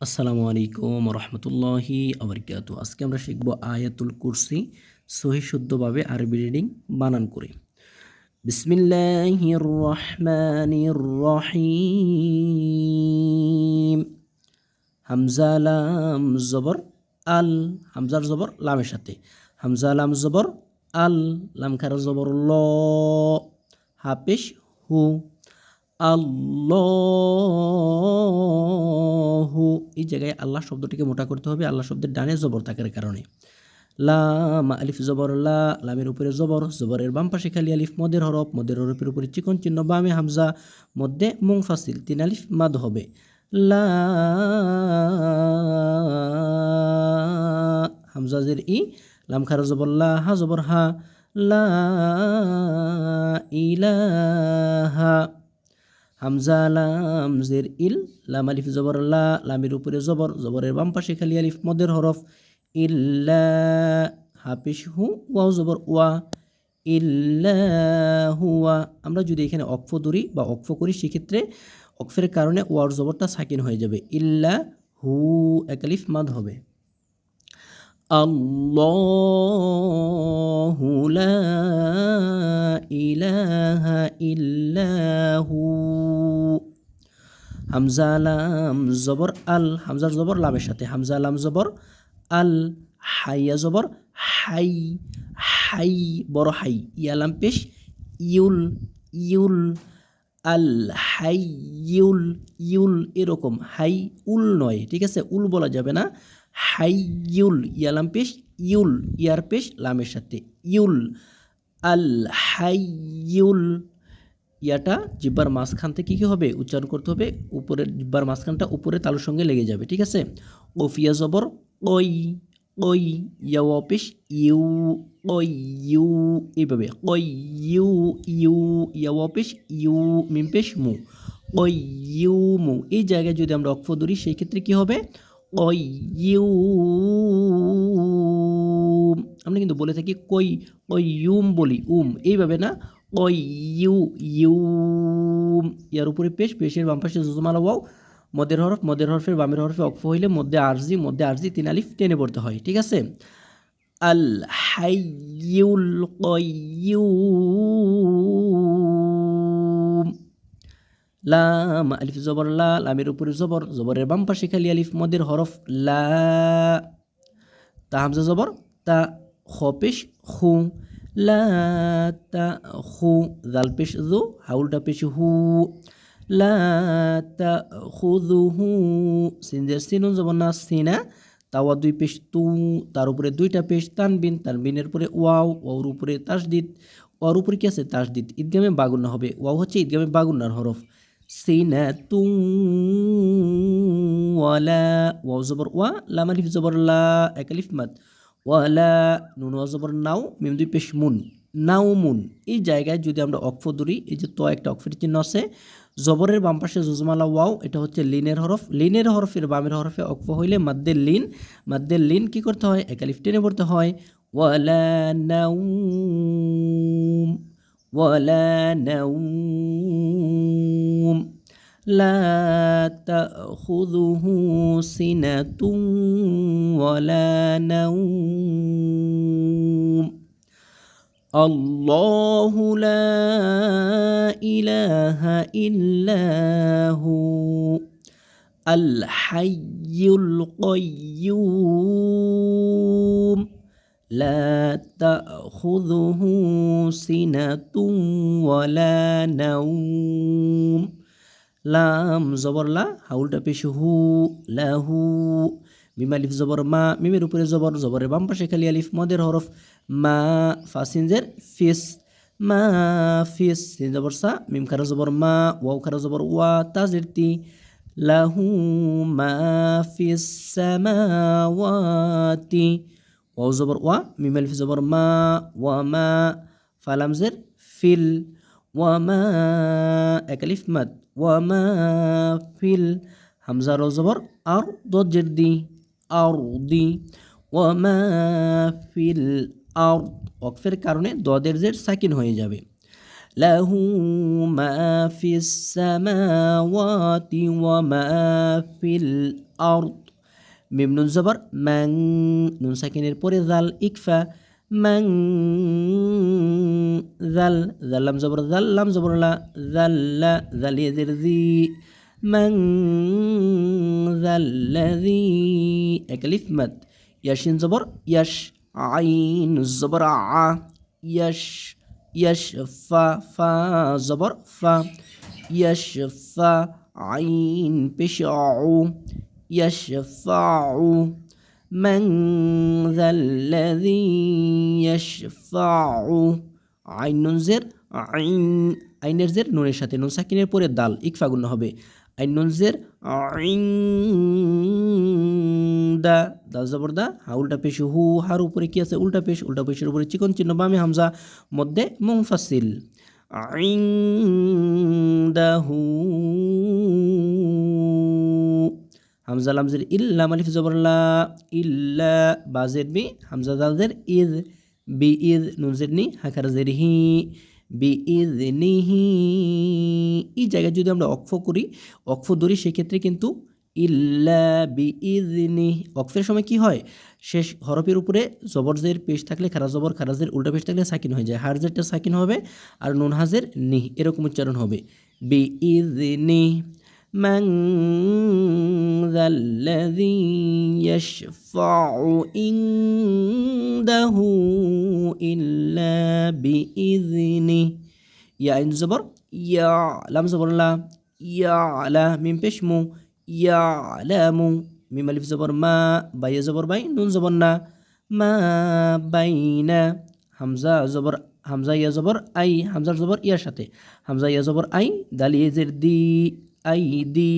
আসসালামু আলাইকুম রহমতুল্লাহি আবরকাত আজকে আমরা শিখব আয়াতুল কুরসি, সহি শুদ্ধভাবে আরবি রিডিং বানান করে। বিসমিল্লাহির রহমানির রহিম। হামজা জবর, আল। হামজার জবর, লামের সাথে। হামজা, লাম, জবর, আল। লাম খারা জবর, ল। হাফেশ, হু। আল্লাহু, এই জায়গায় আল্লাহ শব্দটিকে মোটা করতে হবে। আল্লাহ শব্দের ডানে জবর থাকার কারণে। লাম, আলিফ, জবর, লা, লামের উপরে জবর, জবরের বাম পাশে খালি আলিফ, মদের হরফ, মদের হরফের উপরে চিকন চিহ্ন, বামে হামজা, মধ্যে মুংফাসিল তিন আলিফ, মাদ হবে। লা হামজাজের ই, লাম খারা জবর, লা, হা, জবর, হা। লা, ইলাহা হামজা, লাম, জের, ইল, লাম, আলিফ, জবর, লা, লামের উপরে জবর, জবরের বাম পাশে খালি আলিফ, মদের হরফ, ইল্লা, হাফিস, হু, ওয়াও, জবর, ওয়া, ইল্লা হুয়া আমরা যদি এখানে অক্ফ ধরি বা অক্ফ করি, সেক্ষেত্রে অক্ফের কারণে ওয়ার জবরটা সাকিন হয়ে যাবে। ইল্লা, হু একালিফ মাদ হবে। আল্লাহু লা ইলাহা ইল্লাহু হামজা লাম জবর আল হামজার জবর লামের সাথে হামজা লাম জবর আল হাইয়া জবর হাই হাই বড় হাই ইয়ালাম পেশ ইউল ইউল আল হাই ইউল ইউল এরকম, হাই, উল নয়, ঠিক আছে? উল বলা যাবে না। হাই ইউল ইয়ালাম পেশ, ইউল, ইয়ার পেশ, লামের সাথে। ইউল আল হাই ইউল ইয়াটা জিব্বার মাঝখান থেকে কী হবে? উচ্চারণ করতে হবে। উপরের জিব্বার মাঝখানটা উপরে তালুর সঙ্গে লেগে যাবে, ঠিক আছে? ওফিয়া জবর, ওই। ওই ইয়া অপেশ ইউ ওই ইউ এইভাবে ওই ইউ ইউ ইয়া অপেশ ইউ মিমপেশ মু ওই ইউ মু এই জায়গায় যদি আমরা অক্ষ ধরি, সেই ক্ষেত্রে কী হবে? ওই ইউ আমরা কিন্তু বলে থাকি কই ওই ইউম বলি, উম। এইভাবে না? ওই ইউ ইউ ইয়ার উপরে পেশ, পেশের বাম পাশে জুজমালা ওয়াও। মদের হরফ, মদের হরফের বামের হরফে অক্ফ হইলে মধ্যে আরজি মধ্যে আরজি, তিন আলিফ টেনে পড়তে হয়, ঠিক আছে? আল কয়্যুম লাম, আলিফ জবর, লা, লামের উপরে জবর, জবরের বাম পাশে খালি আলিফ, মদের হরফ, লা। তা হামজা জবর, তা খপেশ খু লা, তা খু জাল পেশ, জো, হাউলটা পেশ, হু। লা তা খুদুহু সিনজের সিনুন না, সিনা, তাওয়া দুই পেশ তু, তার উপরে দুইটা পেশ তানবিন, তানবিনের উপরে ওয়াও ওয়ার উপরে তাসদিদ ওয়ার উপরে কি আছে? তাসদিদ। ঈদগামে বাগুন্না হবে। ওয়াও হচ্ছে ঈদগামে বাগুন্নার হরফ। সিনা তু ওয়ালা, ওয়াও জবর ওয়া, লাম আলিফ জবর লা, এক আলিফ মাদ। ওয়ালা, নুন ওয়া জবর নাও, মিম দুই পেশ মুন। নাও মুন এই জায়গায় যদি আমরা অক্ফ ধরি এই যে তো একটা অক্ষরের চিহ্ন আছে জবরের বাম পাশে জুজমালা ওয়াও এটা হচ্ছে লিনের হরফ লিনের হরফের বামের হরফে অক্ফ হইলে মাদ্দের লিন মাদ্দের লিন কি করতে হয় একালিফ টেনে পড়তে হয় ওয়ালা নাউম ওয়ালা নাউম لا تأخذه سنة ولا نوم الله لا إله إلا هو الحي القيوم لا تأخذه سنة ولا نوم لام زبر لا حول تبشه له মিম আলিফ জবর, মা মিমের উপরে জবর, জবরের বাম পাশে খালি আলিফ, মদের হরফ মা, ফাসিনজের ফিস, মা, ফিস সিন জবর সা, মিম খারা জবর, মা, ওয়াও খারা জবর, ওয়া, তাজের তি, লাহু, মা, ফিস সামাওয়াতি ওয়াও জবর, ওয়া, মিম আলিফ জবর, মা, ওয়া, মা, ফালামজের ফিল, ওয়া, মা একালিফ মাদ ওয়ামা ফিল, হামজা রজবর আর দজ্জের দি। আরদি ওয়ামা ফিল আর অকফের কারণে দদের জের সাকিন হয়ে যাবে। লাহু মা ফিস সামাওয়াতি ওয়া মা ফিল আরদ মিম নুন জবর ম্যাং, নুন সাকিনের পরে জাল ইকফা, ম্যাং, জাল জাল্লাম জবর জাল্লাম জবরলা জাল্লা জালিয়ে জের জি, ম্যাং জাল্লাজি একালিফ মাদ ইয়াশিন জবর ইয়াশ আইন জবর আ ইয়াশ ইয়াশ ফা ফা জবর ফা ইয়াশ ফা আইন পেশ আউ يشفع من ذا الذي يشفع আইন নুন জের আইন আইনের জের নুনের সাথে নুন সাকিনের পরে দাল ইকফা গুণ হবে আইন নুন জের আইন দা দা, হা, উল্টা পেশ, হু, হার উপরে কি আছে? উল্টা পেশ, উল্টা পেশের উপরে চিকন চিহ্ন, বামে হামজা, মধ্যে মুংফাসিল আইন দাহু হামজা লামজের ইল্লা, মালিফ জবরলা ইল্লা বাজের বি, হামজা দালজের ইদ, বি, ইদ, নুনজের নি হাকার জের হি। বি ইদ নিহি এই জায়গায় যদি আমরা অক্ফ করি অক্ফ ধরি, সেক্ষেত্রে কিন্তু ইল্লা বি ইদনি অক্ফের সময় কি হয়? শেষ হরফের উপরে জবরজের পেশ থাকলে খারা জবর খারাজের উল্টা পেশ থাকলে সাকিন হয়ে যায়। হারজেরটা সাকিন হবে আর নুন হাজের নিহ, এরকম উচ্চারণ হবে। বি ইদনি من ذا الذي يشفع عنده إلا بإذنه. يا إن زبر يا لام زبر لا يا لا من بشمو يا يعلم من ملف زبر ما باي زبر باي نون زبر زبرنا ما بين. همزة زبر همزة يا زبر أي همزة زبر يا شتي. همزة يا زبر أي دليل زردي আই দি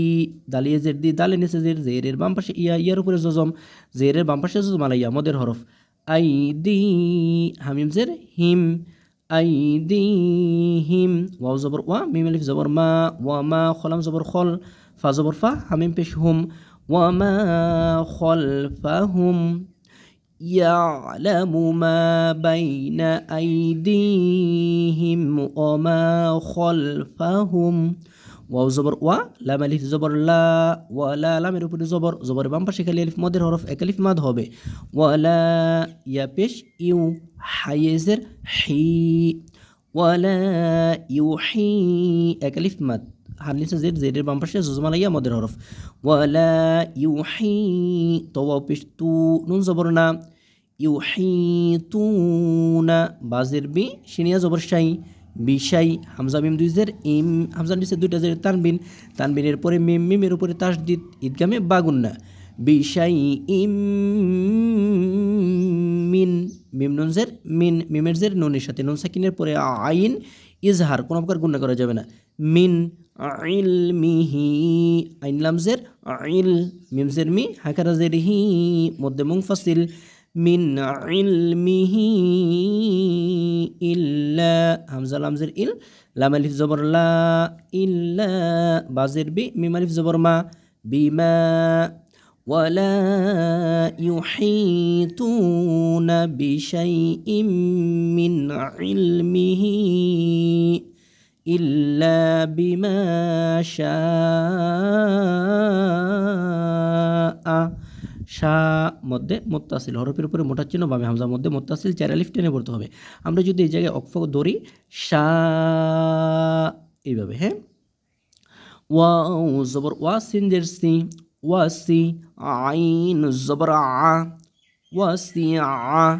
দালিয়ে জের দি দালে নিচে জের জেরের বাম পাশে ইয়া ইয়ার উপরে জজম জেরের বাম পাশে জজম আলাইয়া মদের হরফ আই দি হামিম জের him I the him wow জবর ওয়া মিম আলিফ জবর মা ওয়া মা খলাম জবর খল ফা জবর ফা হামিম পেশ হুম ওয়া মা খলফাহুম يعلم ما بين أيديهم وما خلفهم ওয়াও জবর ওয়া লাম আলিফ জবর লা ওয়ালা লামের উপরে জবর জবর বাম পাশে খালি আলিফ মদের হরফ এক আলিফ মাদ হবে ওয়ালা ইয়া পেশ ইউ হাইয়েজের হি ওয়ালা ইউ হি এক আলিফ মাদ হামলিসা জেড জেডের বাম পাশে জুজমালাইয়া মদের হরফ ওয়ালা ইউ হি তো ওয়াও পেশ তু নুন জবর না ইউ হি তু না বাজের বি সিনিয়া জবর শাই বিশাই হামজা মিম দুই জের ইম হামজা নিচে দুইটা জের তানবিন। তানবিনের পরে মিম, মিমের উপরে তাস তাসদিদ, ঈদগামে বাগুন্না। বিশাই ইম মিন, মিম নুন জের মিন, মিমের জের নুনের সাথে নুন সাকিনের পরে আইন, ইজহার, কোনো প্রকার গুণা করা যাবে না। মিন আইল মিহি আইন লামজের আইল মিমজের মি, হাকারা জের হি, মধ্যে মুংফাসিল মিন ইলমিহি ইল্লা হামজা লামজের ইল লাম আলিফ জবর লা ইল্লা বাজের বি মিম আলিফ জবর মা বিমা ولا يحيطون بشيء من علمه إلا بما شاء শা মধ্যে মোত্তাসিল, হরফের উপরে মোটার চিহ্ন বামে হামজার মধ্যে মোত্তাসিল চার আলিফ টেনে পড়তে হবে। আমরা যদি এই জায়গায় অক্ষ ধরি শা এইভাবে হ্যাঁ? ওয়াও জবর, ওয়া সিনদের সি, ওয়া, সি, আইন, জবর, আ, ওয়া, সি, আ,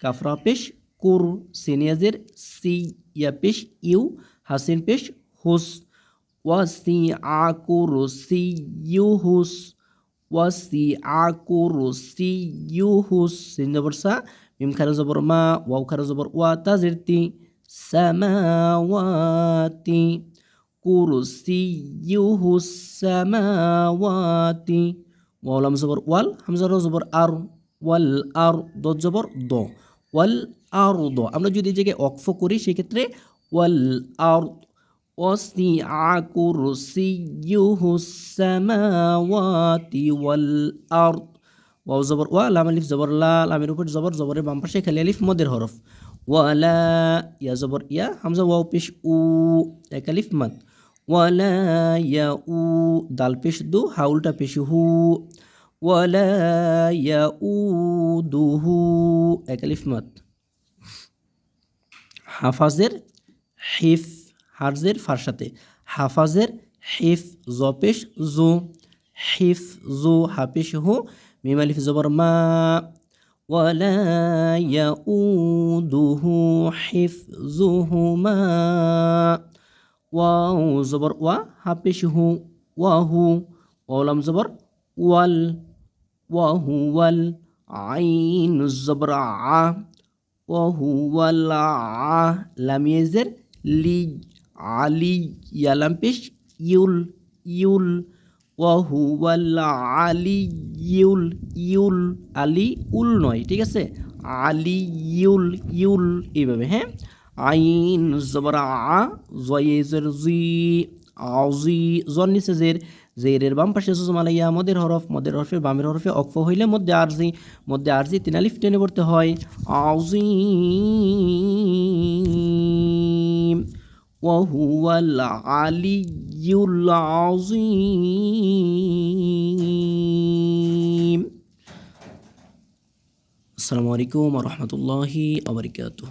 কাফরা, পেশ, কুর সিনিয়াজের সি, ইয়া, পেশ, ইউ, হাসিন, পেশ, হুস, ওয়া, সি, আ, কুর, সি, ইউ, হুস ওয়াসি আ কুরসি ইউহুস সিন জবর সা মিম খারা জবর মা ওয়াও খারা জবর ওয়া তাজির তি সামাওয়াতি কুরসি ইউহুস সামাওয়াতি ওয়ালাম জবর ওয়াল হামজার জবর আর ওয়াল আর দ জবর দ ওয়াল আর দ আমরা যদি এই জায়গায় অক্ফ করি সেক্ষেত্রে ওয়াল আর وسع كرسيه السماوات والأرض ওয়াও জবর ওয়া লাম আলিফ জবর লা লামের উপর জবর জবরের বাম পাশে খালি আলিফ মদের হরফ ওয়ালা ইয়া জবর ইয়া হামজা ওয়াও পেশ উ এক আলিফ মাদ ওয়ালা ইয়া উ দাল পেশ দু হাউলটা পেশ হু ওয়ালা ইয়া উ দুহু এক আলিফ মাদ হাফাজের হিফ হার্জের ফার সাথে হাফাজের হিফ জপেশ জু হিফ জু হাফিস হু মিম আলিফ জবর মা ولا يؤوده حفظهما ওয়াও জবর ওয়া হাফিস হু ওয়াহু ওলাম জবর ওয়াল ওয়াহু ওয়াল আইন জবর আ ওয়াহু ওয়াল আ লামিয়েজের লি আলি ইয়ালাম পেশ ইউল ইউল ওয়াহুয়াল আলি ইউল ইউল আলি উল নয়, ঠিক আছে? আলি ইউল ইউল এইভাবে হ্যাঁ? আইন, জবর জয়েজের জি আজি জন নিচে জের, জেরের বাম পাশে সুজমালাইয়া মদের হরফ, মদের হরফে, বামের হরফে অক্ফ হইলে মধ্যে আরজি মধ্যে আরজি তিন আলিফ টেনে পড়তে হয় আজিম وهو العلي العظيم. السلام عليكم ورحمة الله وبركاته.